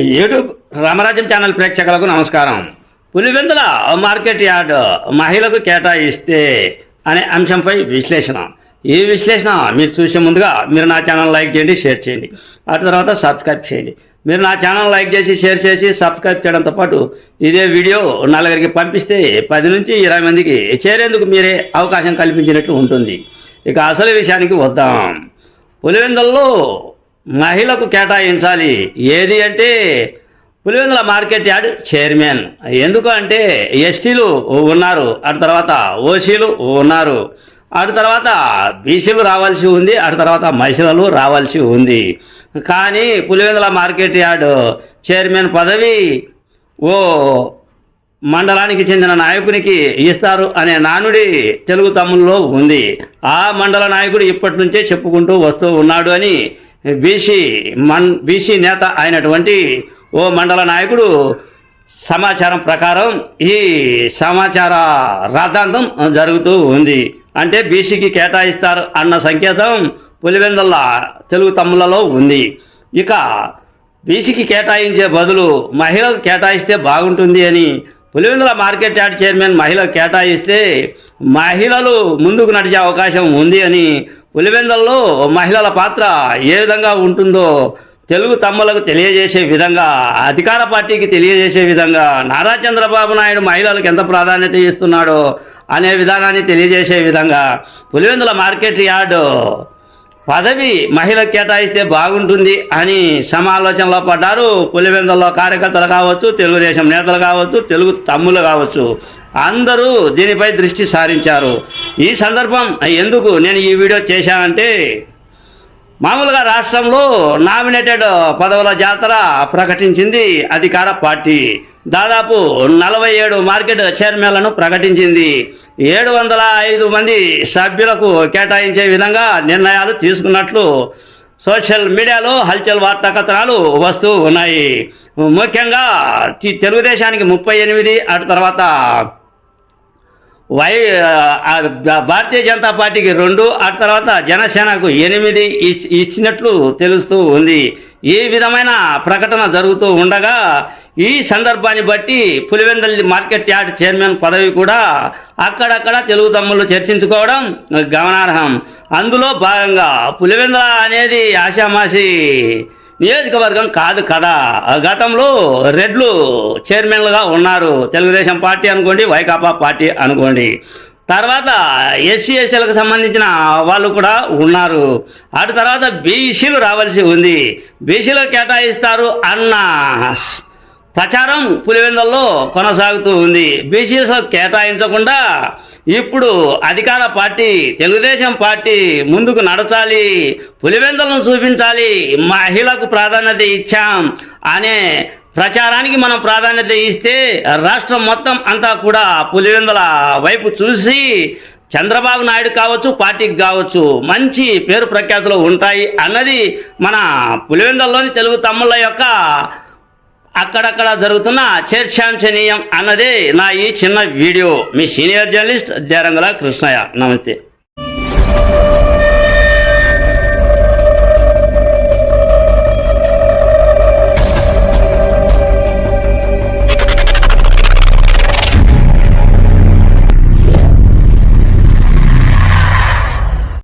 YouTube రామరాజ్యం channel ప్రేక్షకులకు నమస్కారం. Pulivendula market yard మహిళకు కేటాయిస్తే అనే అంశంపై విశ్లేషణ. ఈ విశ్లేషణ మీరు చూసే ముందుగా మీరు నా ఛానల్ లైక్ చేయండి షేర్ చేయండి. ఆ తర్వాత సబ్స్క్రైబ్ చేయండి. మీరు నా ఛానల్ లైక్ చేసి షేర్ చేసి సబ్స్క్రైబ్ చేయడంతో పాటు ఇదే వీడియో నలుగురికి పంపిస్తే పది నుంచి ఇరవై మందికి చేరేందుకు మీరే అవకాశం కల్పించినట్లు ఉంటుంది. ఇక అసలు విషయానికి వద్దాం. పులివెందుల్లో మహిళకు కేటాయించాలి. ఏది అంటే పులివెందుల మార్కెట్ యార్డ్ చైర్మన్. ఎందుకు అంటే ఎస్టీలు ఉన్నారు అటు తర్వాత ఓసీలు ఉన్నారు అటు తర్వాత బీసీలు రావాల్సి ఉంది అటు తర్వాత మహిళలు రావాల్సి ఉంది. కానీ పులివెందుల మార్కెట్ యార్డ్ చైర్మన్ పదవి ఓ మండలానికి చెందిన నాయకునికి ఇస్తారు అనే నానుడి తెలుగు తమ్ముల్లో ఉంది. ఆ మండల నాయకుడు ఇప్పటి నుంచే చెప్పుకుంటూ వస్తూ ఉన్నాడు అని బీసీ మన్ బీసీ నేత అయినటువంటి ఓ మండల నాయకుడు సమాచారం ప్రకారం ఈ సమాచార రాద్ధాంతం జరుగుతూ ఉంది. అంటే బీసీకి కేటాయిస్తారు అన్న సంకేతం పులివెందుల తెలుగు తమ్ములలో ఉంది. ఇక బీసీకి కేటాయించే బదులు మహిళకు కేటాయిస్తే బాగుంటుంది అని పులివెందుల మార్కెట్ యార్డ్ చైర్మన్ మహిళకు కేటాయిస్తే మహిళలు ముందుకు నడిచే అవకాశం ఉంది అని పులివెందుల్లో మహిళల పాత్ర ఏ విధంగా ఉంటుందో తెలుగు తమ్ములకు తెలియజేసే విధంగా అధికార పార్టీకి తెలియజేసే విధంగా నారా చంద్రబాబు నాయుడు మహిళలకు ఎంత ప్రాధాన్యత ఇస్తున్నాడో అనే విధానాన్ని తెలియజేసే విధంగా పులివెందుల మార్కెట్ యార్డు పదవి మహిళకు కేటాయిస్తే బాగుంటుంది అని సమాలోచనలో పడ్డారు పులివెందుల్లో కార్యకర్తలు కావచ్చు తెలుగుదేశం నేతలు కావచ్చు తెలుగు తమ్ములు కావచ్చు. అందరూ దీనిపై దృష్టి సారించారు. ఈ సందర్భం ఎందుకు నేను ఈ వీడియో చేశానంటే మామూలుగా రాష్ట్రంలో నామినేటెడ్ పదవుల జాతర ప్రకటించింది అధికార పార్టీ. దాదాపు నలభై ఏడు మార్కెట్ చైర్మన్లను ప్రకటించింది. ఏడు వందల ఐదు మంది సభ్యులకు కేటాయించే విధంగా నిర్ణయాలు తీసుకున్నట్లు సోషల్ మీడియాలో హల్చల్ వార్తా కథనాలు వస్తూ ఉన్నాయి. ముఖ్యంగా తెలుగుదేశానికి ముప్పై ఎనిమిది అటు తర్వాత వై భారతీయ జనతా పార్టీకి రెండు ఆ తర్వాత జనసేనకు ఎనిమిది ఇచ్చినట్లు తెలుస్తూ ఉంది. ఈ విధమైన ప్రకటన జరుగుతూ ఉండగా ఈ సందర్భాన్ని బట్టి పులివెందల్ మార్కెట్ యార్డ్ చైర్మన్ పదవి కూడా అక్కడక్కడ తెలుగు తమ్ముళ్ళు చర్చించుకోవడం గమనార్హం. అందులో భాగంగా పులివెందల అనేది ఆషామాషి. నియోజకవర్గం కాదు కదా. గతంలో రెడ్లు చైర్మన్లుగా ఉన్నారు. తెలుగుదేశం పార్టీ అనుకోండి వైకాపా పార్టీ అనుకోండి. తర్వాత ఎస్సీ ఎస్సీలకు సంబంధించిన వాళ్ళు కూడా ఉన్నారు. అటు తర్వాత బీసీలు రావాల్సి ఉంది. బీసీలో కేటాయిస్తారు అన్న ప్రచారం పులివెందుల్లో కొనసాగుతూ ఉంది. బీసీలో కేటాయించకుండా ఇప్పుడు అధికార పార్టీ తెలుగుదేశం పార్టీ ముందుకు నడచాలి పులివెందులను చూపించాలి మహిళకు ప్రాధాన్యత ఇచ్చాం అనే ప్రచారానికి మనం ప్రాధాన్యత ఇస్తే రాష్ట్రం మొత్తం అంతా కూడా పులివెందుల వైపు చూసి చంద్రబాబు నాయుడు కావచ్చు పార్టీకి కావచ్చు మంచి పేరు ప్రఖ్యాతులు ఉంటాయి అన్నది మన పులివెందుల్లోని తెలుగు తమ్ముళ్ళ యొక్క అక్కడక్కడ జరుగుతున్న చర్చాంశనీయం అన్నదే నా ఈ చిన్న వీడియో. మీ సీనియర్ జర్నలిస్ట్ దేరంగుల కృష్ణయ్య. నమస్తే.